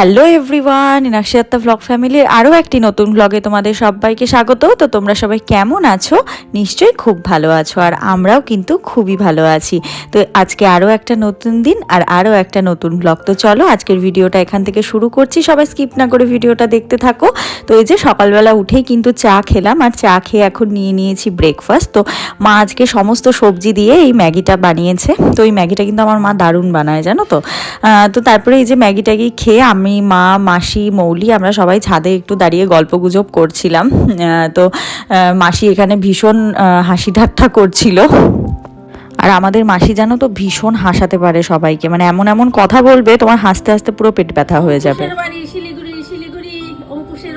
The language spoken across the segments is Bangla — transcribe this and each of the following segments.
হ্যালো এভরিওয়ান ইনাক্ষাত্তা ভ্লগ ফ্যামিলির আরও একটি নতুন ভ্লগে তোমাদের সবাইকে স্বাগত। তো তোমরা সবাই কেমন আছো? নিশ্চয়ই খুব ভালো আছো আর আমরাও কিন্তু খুবই ভালো আছি। তো আজকে আরও একটা নতুন দিন আর আরও একটা নতুন ভ্লগ তো চলো আজকের ভিডিওটা এখান থেকে শুরু করছি। সবাই স্কিপ না করে ভিডিওটা দেখতে থাকো। তো এই যে সকালবেলা উঠেই কিন্তু চা খেলাম আর চা খেয়ে এখন নিয়ে নিয়েছি ব্রেকফাস্ট তো মা আজকে সমস্ত সবজি দিয়ে এই ম্যাগিটা বানিয়েছে। তো এই ম্যাগিটা কিন্তু আমার মা দারুণ বানায়, জানো তো? তো তারপরে এই যে ম্যাগি ট্যাগি খেয়ে আমি মা মাসি মৌলি আমরা সবাই ছাদে একটু দাঁড়িয়ে গল্প গুজব করছিলাম। তো মাসি এখানে ভীষণ হাসি ঠাট্টা করছিল। আর আমাদের মাসি জানো তো ভীষণ হাসাতে পারে সবাইকে। মানে এমন এমন কথা বলবে তোমার হাসতে হাসতে পুরো পেট ব্যথা হয়ে যাবে। বাড়ি শিলিগুড়ি শিলিগুড়ি অঙ্কুশের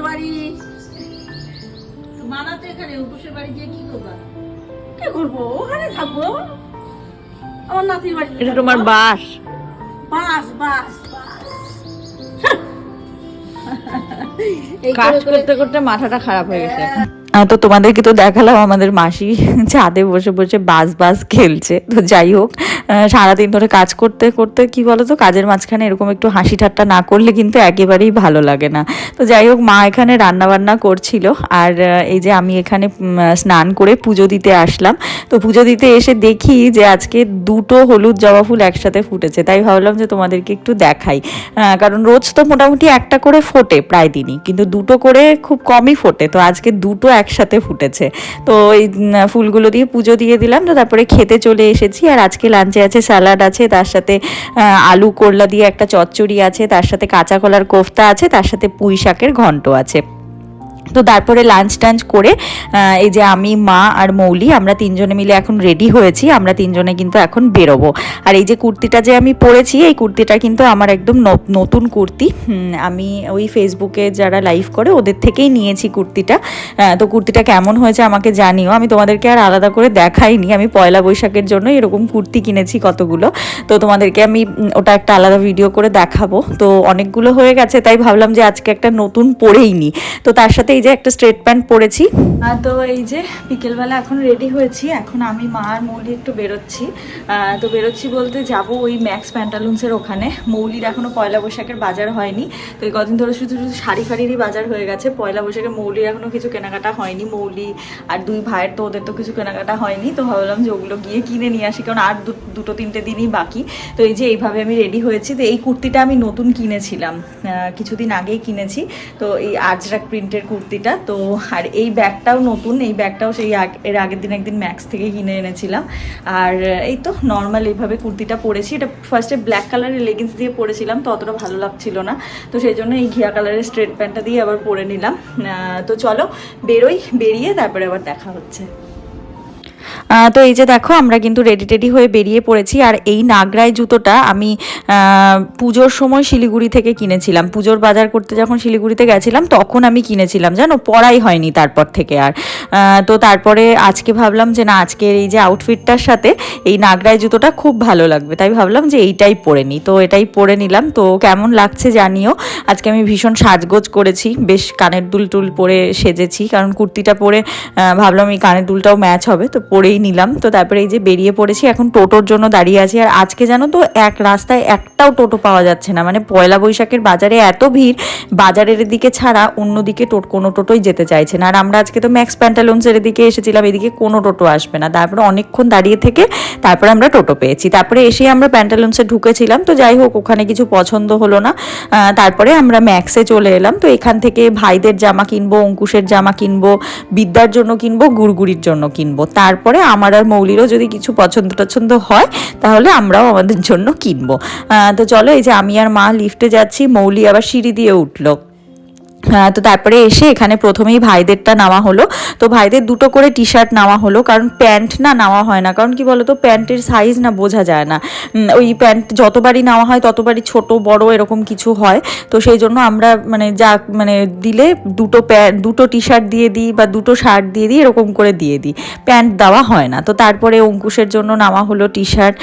কাজ করে করে করতে করতে মাথাটা খারাপ হয়ে গেছে। তো তোমাদেরকে তো দেখালাম আমাদের মাসি ছাদে বসে বসে বাস বাস খেলছে। তো যাই হোক সারাদিন ধরে কাজ করতে করতে কি বলো তো কাজের মাঝখানে এরকম একটু হাসি ঠাট্টা না করলে কিন্তু একেবারেই ভালো লাগে না। তো যাই হোক, মা এখানে রান্না বান্না করছিল আর এই যে আমি এখানে স্নান করে পুজো দিতে আসলাম। তো পুজো দিতে এসে দেখি যে আজকে দুটো হলুদ জবা ফুল একসাথে ফুটেছে। তাই ভাবলাম যে তোমাদেরকে একটু দেখাই। কারণ রোজ তো মোটামুটি একটা করে ফোটে প্রায় দিনই, কিন্তু দুটো করে খুব কমই ফোটে। তো আজকে দুটো একসাথে ফুটেছে। তো এই ফুলগুলো দিয়ে পুজো দিয়ে দিলাম, তো তারপরে খেতে চলে এসেছি। আর আজকে লাঞ্চে আছে, স্যালাড আছে, তার সাথে আলু করলা দিয়ে একটা চচ্চড়ি আছে, তার সাথে কাঁচা কলার কোফতা আছে, তার সাথে পুঁই শাকের ঘন্ট আছে। তো তারপরে লাঞ্চ টাঞ্চ করে এই যে আমি, মা আর মৌলি, আমরা তিনজনে মিলে এখন রেডি হয়েছি, আমরা তিনজনে কিন্তু এখন বেরোবো। আর এই যে কুর্তিটা যে আমি পরেছি, এই কুর্তিটা কিন্তু আমার একদম নতুন কুর্তি। আমি ওই ফেসবুকে যারা লাইভ করে, ওদের থেকেই নিয়েছি কুর্তিটা। তো কুর্তিটা কেমন হয়েছে আমাকে জানিও। আমি তোমাদেরকে আর আলাদা করে দেখাইনি। আমি পয়লা বৈশাখের জন্য এরকম কুর্তি কিনেছি কতগুলো। তো তোমাদেরকে আমি ওটা একটা আলাদা ভিডিও করে দেখাবো। তো অনেকগুলো হয়ে গেছে, তাই ভাবলাম যে আজকে একটা নতুন পরেই নি। তো তার সাথে এই যে একটা স্ট্রেট প্যান্ট পরেছি। তো এই যে বিকেলবেলা এখন রেডি হয়েছি, এখন আমি মা আর মৌলি একটু বেরোচ্ছি। তো বেরোচ্ছি বলতে যাব ওই ম্যাক্স প্যান্টালুন্সের ওখানে। মৌলির এখনও পয়লা বৈশাখের বাজার হয়নি, তো এই কদিন ধরে শুধু শুধু শাড়ি ফাড়িরই বাজার হয়ে গেছে। পয়লা বৈশাখে মৌলির এখনও কিছু কেনাকাটা হয়নি, মৌলি আর দুই ভাইয়ের তো ওদের তো কিছু কেনাকাটা হয়নি। তো ভাবলাম যে ওগুলো গিয়ে কিনে নিয়ে আসি, কারণ আর দুটো তিনটে দিনই বাকি। তো এই যে এইভাবে আমি রেডি হয়েছি। তো এই কুর্তিটা আমি নতুন কিনেছিলাম কিছুদিন আগেই কিনেছি। তো এই আজরাক প্রিন্টের কুর্তিটা, তো আর এই ব্যাগটাও নতুন, এই ব্যাগটাও সেই এর আগের দিন একদিন ম্যাক্স থেকে কিনে এনেছিলাম। আর এই তো নর্মাল এইভাবে কুর্তিটা পরেছি, এটা ফার্স্টে ব্ল্যাক কালারের লেগিংস দিয়ে পরেছিলাম, তো অতটা ভালো লাগছিল না। তো সেই জন্য এই ঘিয়া কালারের স্ট্রেট প্যান্টটা দিয়ে আবার পরে নিলাম। তো চলো বেরোই, বেরিয়ে তারপরে আবার দেখা হচ্ছে। তো এই যে দেখো, আমরা কিন্তু রেডি টেডি হয়ে বেরিয়ে পড়েছি। আর এই নাগরাই জুতোটা আমি পুজোর সময় শিলিগুড়ি থেকে কিনেছিলাম। পুজোর বাজার করতে যখন শিলিগুড়িতে গেছিলাম, তখন আমি কিনেছিলাম। জানো পড়াই হয়নি তারপর থেকে আর। তো তারপরে আজকে ভাবলাম যে, না, আজকের এই যে আউটফিটটার সাথে এই নাগরাই জুতোটা খুব ভালো লাগবে। তাই ভাবলাম যে, এইটাই পরে নিই। তো এটাই পরে নিলাম। তো কেমন লাগছে জানিও। আজকে আমি ভীষণ সাজগোজ করেছি। বেশ কানের দুল টুল পরে সেজেছি। কারণ কুর্তিটা পরে ভাবলাম এই কানের দুলটাও ম্যাচ হবে। তো পরেই নিলাম। তো তারপরে এই যে বেরিয়ে পড়েছি, এখন টোটোর জন্য দাঁড়িয়ে আছি। আর আজকে জানো তো, এক রাস্তায় একটাও টোটো পাওয়া যাচ্ছে না। মানে পয়লা বৈশাখের বাজারে এত ভিড়, বাজারের দিকে ছাড়া অন্যদিকে টোট কোনো টোটোই যেতে চাইছে না। আর আমরা আজকে তো ম্যাক্স প্যান্টালুন্সের দিকে এসেছিলাম, এদিকে কোনো টোটো আসবে না। তারপরে অনেকক্ষণ দাঁড়িয়ে থেকে তারপরে আমরা টোটো পেয়েছি। তারপরে এসে আমরা প্যান্টালুন্সে ঢুকেছিলাম। তো যাই হোক, ওখানে কিছু পছন্দ হলো না। তারপরে আমরা ম্যাক্সে চলে এলাম। তো এখান থেকে ভাইদের জামা কিনবো, অঙ্কুশের জামা কিনবো, বিদ্যার জন্য কিনবো, গুড়গুড়ির জন্য কিনবো। তারপরে আমার আর মৌলিরও যদি কিছু পছন্দ টছন্দ হয়, তাহলে আমরাও আমাদের জন্য কিনবো। তো চলো এই যে আমি আর মা লিফটে যাচ্ছি, মৌলি আবার সিঁড়ি দিয়ে উঠল। তো তারপরে এসে এখানে প্রথমেই ভাইদেরটা নেওয়া হলো। তো ভাইদের দুটো করে টি শার্ট নেওয়া হলো, কারণ প্যান্ট না নেওয়া হয় না। কারণ কি বলতো, প্যান্টের সাইজ না বোঝা যায় না। ওই প্যান্ট যতবারই নেওয়া হয়, ততবারই ছোট, বড় এরকম কিছু হয়। তো সেই জন্য আমরা মানে যা মানে দিলে দুটো প্যান্ট, দুটো টি শার্ট দিয়ে দিই বা দুটো শার্ট দিয়ে দিই, এরকম করে দিয়ে দিই। প্যান্ট দেওয়া হয় না। তো তারপরে অঙ্কুশের জন্য নেওয়া হলো টি শার্ট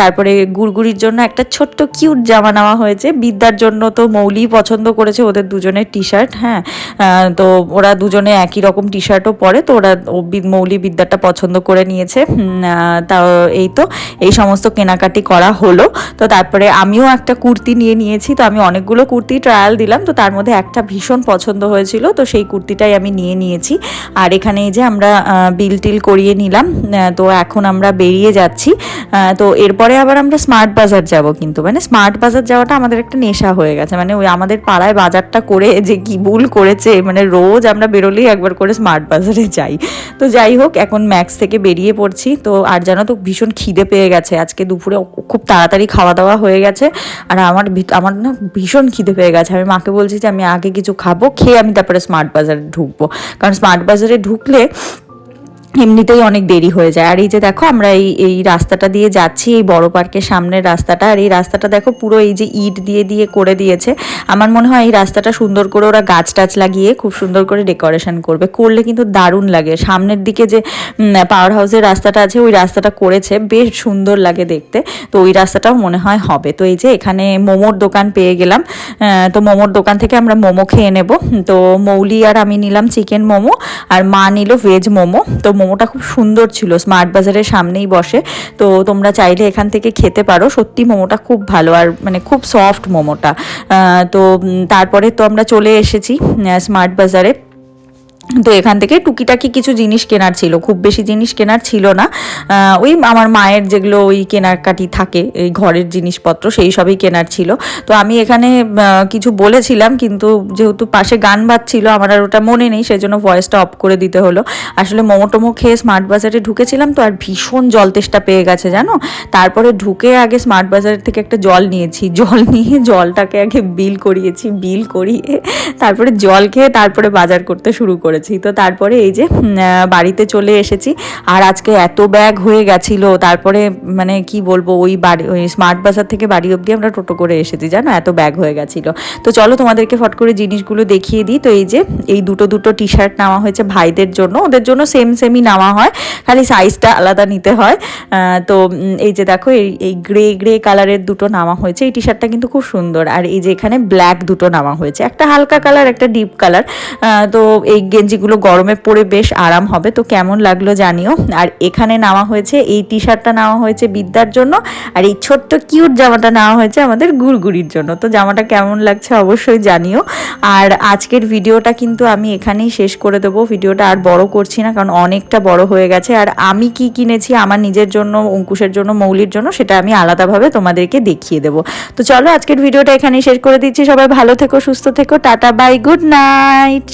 তারপরে গুড়গুড়ির জন্য একটা ছোট্ট কিউট জামা নেওয়া হয়েছে। বিদ্যার জন্য তো মৌলি পছন্দ করেছে, ওদের দুজনের টি শার্ট হ্যাঁ। তো ওরা দুজনে একই রকম টি শার্টও পরে, তো ওরা মৌলি বিদ্যাটা পছন্দ করে নিয়েছে। তা এই তো, এই সমস্ত কেনাকাটি করা হলো। তো তারপরে আমিও একটা কুর্তি নিয়ে নিয়েছি, তো আমি অনেকগুলো কুর্তি ট্রায়াল দিলাম, তো তার মধ্যে একটা ভীষণ পছন্দ হয়েছিল, তো সেই কুর্তিটাই আমি নিয়ে নিয়েছি। আর এখানে যে আমরা বিল টিল করিয়ে নিলাম তো এখন আমরা বেরিয়ে যাচ্ছি। তো এরপরে আবার আমরা স্মার্ট বাজার যাব কিন্তু মানে স্মার্ট বাজার যাওয়াটা আমাদের একটা নেশা হয়ে গেছে মানে ওই আমাদের পাড়ায় বাজারটা করে যে কি ভুল করেছে মানে রোজ আমরা বেরোলেই একবার করে স্মার্ট বাজারে যাই। তো যাই হোক, এখন ম্যাক্স থেকে বেরিয়ে পড়ছি। তো আর জানো তো, ভীষণ খিদে পেয়ে গেছে। আজকে দুপুরে খুব তাড়াতাড়ি খাওয়া দাওয়া হয়ে গেছে। আর আমার আমার না ভীষণ খিদে পেয়ে গেছে। আমি মাকে বলছি যে, আমি আগে কিছু খাব, খেয়ে আমি তারপরে স্মার্ট বাজারে ঢুকবো। কারণ স্মার্ট বাজারে ঢুকলে এমনিতেই অনেক দেরি হয়ে যায়। আর এই যে দেখো, আমরা এই এই রাস্তাটা দিয়ে যাচ্ছি, এই বড় পার্কের সামনের রাস্তাটা। আর এই রাস্তাটা দেখো, পুরো এই যে ইট দিয়ে দিয়ে করে দিয়েছে। আমার মনে হয় এই রাস্তাটা সুন্দর করে ওরা গাছ টাছ লাগিয়ে খুব সুন্দর করে ডেকোরেশন করবে। করলে কিন্তু দারুণ লাগে। সামনের দিকে যে পাওয়ার হাউসের রাস্তাটা আছে, ওই রাস্তাটা করেছে। বেশ সুন্দর লাগে দেখতে। তো ওই রাস্তাটাও মনে হয় হবে। তো এই যে এখানে মোমোর দোকান পেয়ে গেলাম। তো মোমোর দোকান থেকে আমরা মোমো খেয়ে নেব। তো মৌলি আর আমি নিলাম চিকেন মোমো। আর মা নিল ভেজ মোমো। তো মোমোটা খুব সুন্দর ছিল স্মার্ট বাজারের সামনেই বসে। তো তোমরা চাইলে এখান থেকে খেতে পারো। সত্যি মোমোটা খুব ভালো আর মানে খুব সফট মোমোটা। তো তারপরে তো আমরা চলে এসেছি স্মার্ট বাজারে। তো এখান থেকে টুকিটাকি কিছু জিনিস কেনার ছিল, খুব বেশি জিনিস কেনার ছিল না। ওই আমার মায়ের যেগুলো ওই কেনাকাটি থাকে, এই ঘরের জিনিসপত্র, সেই সবই কেনার ছিল। তো আমি এখানে কিছু বলেছিলাম, কিন্তু যেহেতু পাশে গান বাজছিল, আমার আর ওটা মনে নেই, সেজন্য ভয়েসটা অফ করে দিতে হলো। আসলে মোমো টোমো খেয়ে স্মার্ট বাজারে ঢুকেছিলাম তো, আর ভীষণ জল তেষ্টা পেয়ে গেছে, জানো? তারপরে ঢুকে আগে স্মার্ট বাজারের থেকে একটা জল নিয়েছি, জল নিয়ে জলটাকে আগে বিল করিয়েছি, বিল করিয়ে তারপরে জল খেয়ে তারপরে বাজার করতে শুরু করেছি। তো তারপরে এই যে বাড়িতে চলে এসেছি। আর আজকে এত ব্যাগ হয়ে গেছিল। তারপরে মানে কি বলব, ওই বাড়ি, ওই স্মার্ট বাজার থেকে বাড়ি অবধি আমরা টোটো করে এসেছি, জানো? এত ব্যাগ হয়ে গেছিল। তো চলো তোমাদেরকে ফট করে জিনিসগুলো দেখিয়ে দিই। তো এই যে, এই দুটো দুটো টি শার্ট নেওয়া হয়েছে ভাইদের জন্য। ওদের জন্য সেম সেমই নেওয়া হয়। খালি সাইজটা আলাদা নিতে হয়। তো এই যে দেখো, এই এই গ্রে গ্রে কালারের দুটো নামা হয়েছে। এই টি শার্টটা কিন্তু খুব সুন্দর। আর এই যে এখানে ব্ল্যাক দুটো নামা হয়েছে। একটা হালকা কালার একটা ডিপ কালার তো এই গেঞ্জিগুলো গরমে পরে বেশ আরাম হবে। তো কেমন লাগল জানিও। আর এখানে নেওয়া হয়েছে, এই টি শার্টটা নেওয়া হয়েছে বিদ্যার জন্য, আর এই ছোট্ট কিউট জামাটা নেওয়া হয়েছে আমাদের গুড়গুড়ির জন্য। তো জামাটা কেমন লাগছে অবশ্যই জানিও। আর আজকের ভিডিওটা কিন্তু আমি এখানেই শেষ করে দেবো। ভিডিওটা আর বড় করছি না, কারণ অনেকটা বড় হয়ে গেছে। আর আমি কি কিনেছি, আমার নিজের জন্য, অঙ্কুশের জন্য, মৌলির জন্য, সেটা আমি আলাদাভাবে তোমাদেরকে দেখিয়ে দেবো। তো চলো আজকের ভিডিওটা এখানেই শেষ করে দিচ্ছি। সবাই ভালো থেকো, সুস্থ থেকো, টাটা বাই গুড নাইট